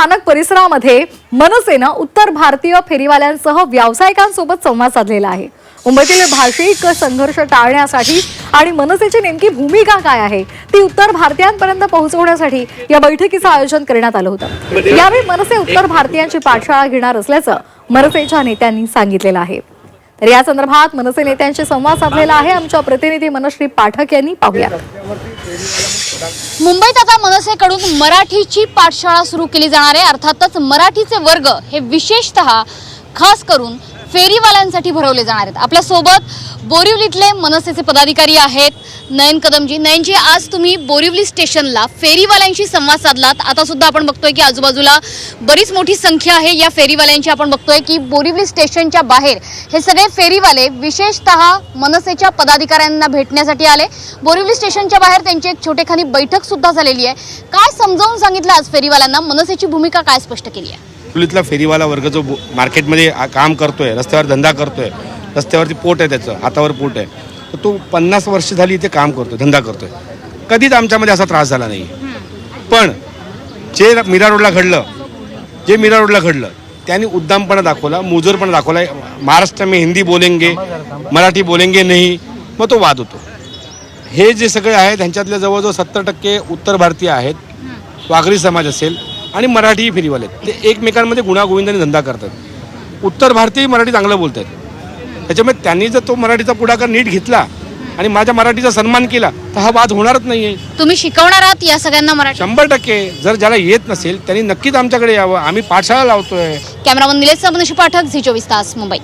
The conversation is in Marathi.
स्थानक परिसरामध्ये मनसेनं उत्तर भारतीय फेरीवाल्यांसह व्यावसायिकांसोबत संवाद साधलेला आहे. मुंबईतील भाषिक संघर्ष टाळण्यासाठी आणि मनसेची नेमकी भूमिका काय आहे ती उत्तर भारतीयांपर्यंत पोहोचवण्यासाठी या बैठकीचं आयोजन करण्यात आलं होतं. यावेळी मनसे उत्तर भारतीयांची पाठशाळा घेणार असल्याचं मनसेच्या नेत्यांनी सांगितलेलं आहे. तर या संदर्भात मनसे नेत्यांशी संवाद साधलेला आहे. आमच्या प्रतिनिधी मनश्री पाठक यांनी पाहूया. मुंबईत आता मनसेकडून मराठीची पाठशाळा सुरू केली जाणार आहे. अर्थातच मराठीचे वर्ग हे विशेषतः खास करून फेरीवाल्यांसाठी भरवले जाणार आहेत. आपल्यासोबत बोरिवलीतले मनसेचे पदाधिकारी आहेत नयन कदमजी. नयनजी आज तुम्ही बोरिवली स्टेशनला फेरीवाल्यांशी संवाद साधलात. आता सुद्धा आपण बघतोय की आजूबाजूला बरीच मोठी संख्या आहे. या फेरीवाल्यांची आपण बघतोय की बोरिवली स्टेशनच्या बाहेर हे सगळे फेरीवाले विशेषतः मनसेच्या पदाधिकाऱ्यांना भेटण्यासाठी आले. बोरिवली स्टेशनच्या बाहेर त्यांची एक छोटेखानी बैठक सुद्धा झालेली आहे. काय समजावून सांगितलं आज फेरीवाल्यांना? मनसेची भूमिका काय स्पष्ट केली आहे? पुलीतला फेरीवाला वर्ग जो मार्केटमध्ये काम काम करतोय रस्त्यावर धंदा करतोय रस्त्यावरती पोट आहे त्याचं हातावर पोट आहे. तर तो पन्नास वर्ष झाली इथे काम करतोय धंदा करतोय. कधीच आमच्यामध्ये असा त्रास झाला नाही पण जे मीरा रोडला घडलं जे मीरा रोडला घडलं त्यांनी उद्दामपणा दाखवला मुजोरपणा दाखवला. महाराष्ट्र में हिंदी बोलेंगे मराठी बोलेंगे नाही मग तो वाद होतो. हे जे सगळे आहेत त्यांच्यातल्या जवळजवळ सत्तर टक्के उत्तर भारतीय आहेत. वाघरी समाज असेल आणि मराठी फेरीवाले आहेत. ते एकमेकांमध्ये गुणागोविंदाने धंदा करतात. उत्तर भारतीय मराठी चांगलं बोलत आहेत त्याच्यामुळे त्यांनी जर तो मराठीचा पुढाकार नीट घेतला आणि माझ्या मराठीचा सन्मान केला तर हा वाद होणारच नाही आहे तुम्ही शिकवणार आहात या सगळ्यांना मराठी? शंभर टक्के. जर ज्याला येत नसेल त्यांनी नक्कीच आमच्याकडे यावं. आम्ही पाठशाळा लावतोय. कॅमेरामन निलेश पाठक झी चोवीस तास मुंबई.